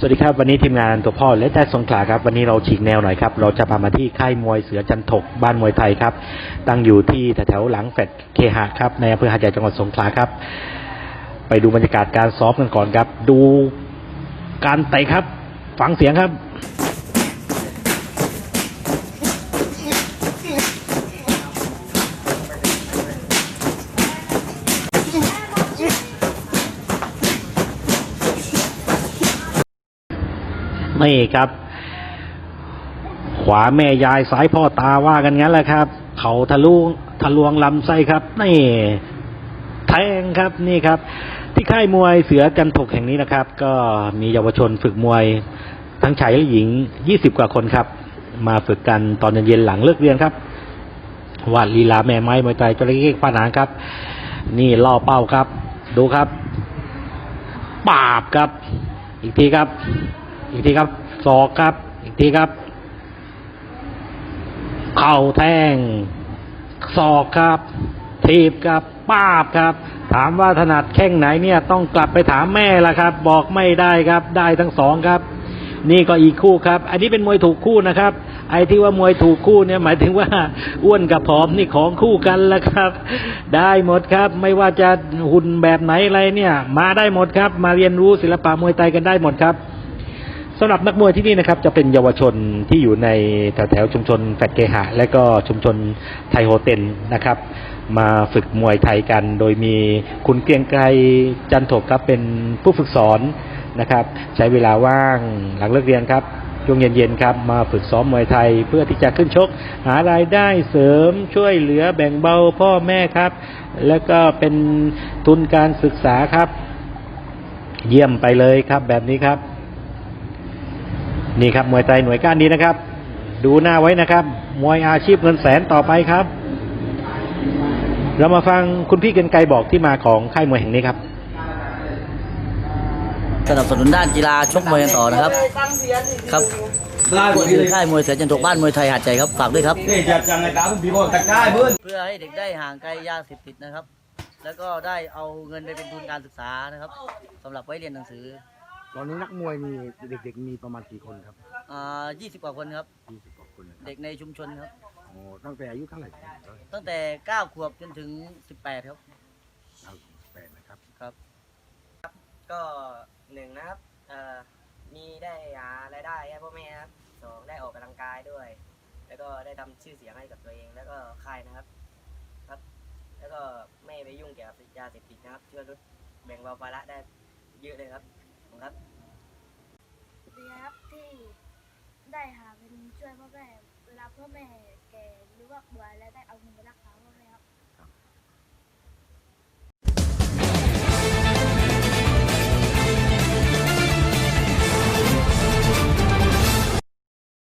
สวัสดีครับ วันนี้ทีมงานตัวพ่อและแต่สงขลาครับ วันนี้เราฉีกแนวหน่อยครับ เราจะพามาที่ค่ายมวยเสือจันทกบ้านมวยไทยครับ ตั้งอยู่ที่แถวๆหลังแฟดเคหะครับในอำเภอหาดใหญ่จังหวัดสงขลาครับ ไปดูบรรยากาศการซ้อมกันก่อนครับ ดูการเตะครับ ฟังเสียงครับ นี่ครับ ขวาแม่ยายซ้ายพ่อตาว่ากันงั้นแหละครับ เขาทะลุทะลวงลำไส้ครับ นี่แทงครับนี่ครับ ที่ค่ายมวยเสือจันทกแห่งนี้นะครับ ก็มีเยาวชนฝึกมวย ทั้งชายและหญิง20กว่าคนครับ มาฝึกกันตอนเย็นๆหลังเลิกเรียนครับวาดลีลาแม่ไม้มวยไทยจระเข้ฟาดหางครับ นี่ล่อเป้าครับ ดูครับปาบครับ อีกทีครับ อีกทีครับศอกครับ อีกทีครับ เข่าแทงศอกครับทีบครับป้าบครับ ถามว่าถนัดแข้งไหนเนี่ยต้องกลับไปถามแม่ละครับ บอกไม่ได้ครับ ได้ทั้งสองครับ นี่ก็อีกคู่ครับ อันนี้เป็นมวยถูกคู่นะครับ ไอ้ที่ว่ามวยถูกคู่เนี่ยหมายถึงว่าอ้วนกับผอมนี่ของคู่กันแล้วครับ ได้หมดครับ ไม่ว่าจะหุ่นแบบไหนอะไรเนี่ย มาได้หมดครับ มาเรียนรู้ศิลปะมวยไทยกันได้หมดครับ สำหรับนักมวยที่นี่นะครับจะเป็นเยาวชนที่อยู่ในแถวแถวชุมชนแฟดเกหะ และก็ชุมชนไทยโฮเทนนะครับ มาฝึกมวยไทยกัน โดยมีคุณเกรียงไกรจันทกครับเป็นผู้ฝึกสอนนะครับ ใช้เวลาว่างหลังเลิกเรียนครับช่วงเย็นๆครับมาฝึกซ้อมมวยไทยเพื่อที่จะขึ้นชก หารายได้เสริมช่วยเหลือแบ่งเบาพ่อแม่ครับ แล้วก็เป็นทุนการศึกษาครับ เยี่ยมไปเลยครับแบบนี้ครับ นี่ครับมวยไทยหน่วยก้านนี้นะครับ ดูหน้าไว้นะครับ มวยอาชีพเงินแสนต่อไปครับ เรามาฟังคุณพี่เกรียงไกรบอกที่มาของค่ายมวยแห่งนี้ครับสนับสนุนด้านกีฬาชกมวยกันต่อนะครับ ครับได้หมดนี่เลคือยค่ายมวยเสือจันทกบ้านมวยไทยหาดใจครับฝากด้วยครับนี่จัดจังในตาผมพี่บอกตักได้เพื่อนเพื่อให้เด็กได้ห่างไกลยาเสพติดนะครับ แล้วก็ได้เอาเงินไปเป็นทุนการศึกษานะครับสำหรับไว้เรียนหนังสือ ตอนนี้นักมวยมีเด็กๆมีประมาณกี่คนครับอ่า20กว่าคนครับ20กว่าคนนะครับเด็กในชุมชนครับ โอ้ตั้งแต่อายุเท่าไหร่ตั้งแต่9ขวบจนถึง18ครับ เอาแปดนะครับครับ ก็หนึ่งนะครับเอ่อมีได้หารายได้ให้พ่อแม่ครับสองได้ออกกำลังกายด้วย แล้วก็ได้ทำชื่อเสียงให้กับตัวเอง แล้วก็ค่ายนะครับครับ แล้วก็ไม่ไปยุ่งเกี่ยวกับยาเสพติดนะครับช่วยลดแบ่งเบาภาระได้เยอะเลยครับขอบคุณ ครับดีครับที่ได้หาเงินช่วยพ่อแม่ เวลาพ่อแม่แก่หรือว่าป่วยแล้วได้เอาเงินไปรักษาพ่อแม่ครับ